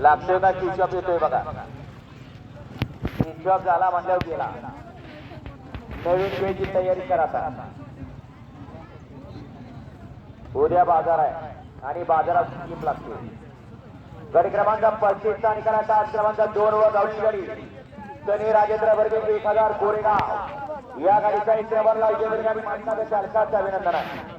लागतोय का किशॉप येतोय बघा. किशॉप झाला म्हणल्यावर गेला. नवीन वेळची तयारी करा आता. उद्या बाजार आहे आणि बाजारात स्कीम लागते. गडी क्रमांक पस्तीसचा निकालाचा आज क्रमांक दोन वर गावची गाडी राजेंद्र बर्गे एक हजार कोरेगाव. या गाडीचा एक नंबरला आणि माणसाच्या चालकाचं अभिनंदन आहे.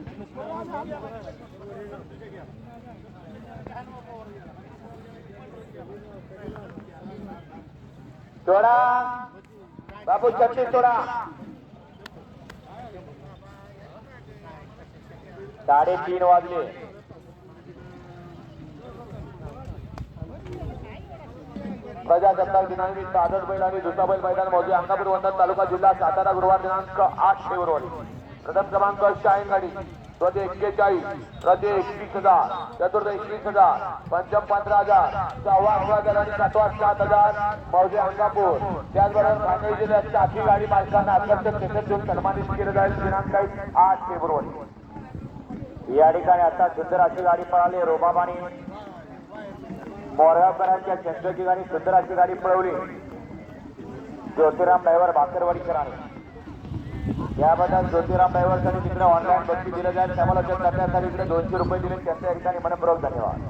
सोडा बापू छत्तीस सोडा साडेतीन वाजले. प्रजासत्ताक दिनानिमित्त आदर्श बैल आणि दुसरा बैल मैदान मौजे अंगापूर वंदन तालुका जिल्हा सातारा गुरुवार दिनांक आठ फेब्रुवारी. प्रथम क्रमांक शाहीन गाडी प्रति एक्केचाळीस प्रति एकवीस हजार चतुर्थ एकवीस हजार पंचम पंधरा हजार सहावा अकरा हजार आणि सातवा सात हजार मौजे अंगापूर. त्याचबरोबर सांगली जिल्ह्यात चाकी गाडी मालकांना आकर्षक तिकीट देऊन सन्मानित केलं जाईल. दिनांक आठ फेब्रुवारी. या ठिकाणी आता सुंदर अशी गाडी पळाली रोबाबानी मोरगावकरांच्या चंद्रची गाडी सुंदर अशी गाडी पळवली. ज्योतिराम ड्रायव्हर भाकरवाडीकरांनी याबद्दल ज्योतिराम ड्रायव्हरसाठी तिकडे ऑनलाईन बक्षी दिलं जाईल. त्यामुळे ते करण्यासाठी इकडे दोनशे रुपये दिले. त्यांच्या या ठिकाणी मनपूर्वक धन्यवाद.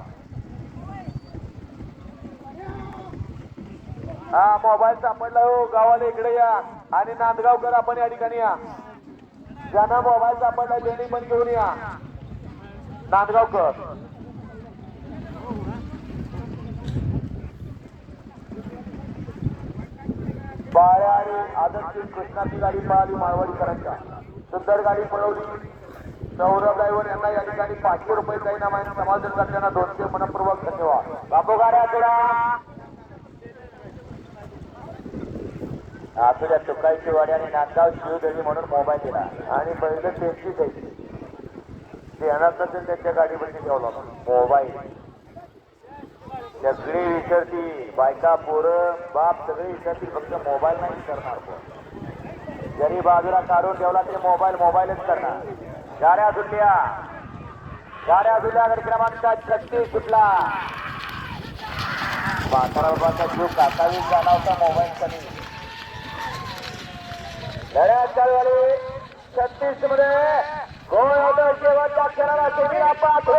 हा मोबाईल सापडला हो. गावाला इकडे या. आणि नांदगावकर आपण या ठिकाणी या. ज्यांना मोबाईल सापडला त्यांनी पण घेऊन या. नांदगावकर बाळ्या आणि आदर्शी कृष्णाची गाडी पळाली मारवाडीकरांच्या सुंदर गाडी पळवली. सौरभ ड्रायव्हर यांना या ठिकाणी पाचशे रुपये काही नामाने समाधान करताना दोनशे मनपूर्वक धन्यवाद. बापू गाड्या थोडा आपल्या तुकाईची वाडी आणि नांदगाव शिवदेवी म्हणून मोबाईल दिला. आणि पहिलं त्यांची द्यायची ते येणार नसेल त्यांच्या गाडीमध्ये ठेवला मोबाईल. सगळी विसरती बायका पोरं बाप सगळे विसरती फक्त मोबाईल नाही करणार कोण. जरी बाजूला काढून ठेवला तरी मोबाईल मोबाईलच करणार. गाड्या सुटल्या गाड्या सुटल्या गड क्रमांक छत्तीस सुटला बाबाचा जीव काकावीस झाला होता मोबाईल कमी लढ्यात चालू झाली. छत्तीसमध्ये गोळ होतो. शेवटच्या क्षणाला शेवटी पात्र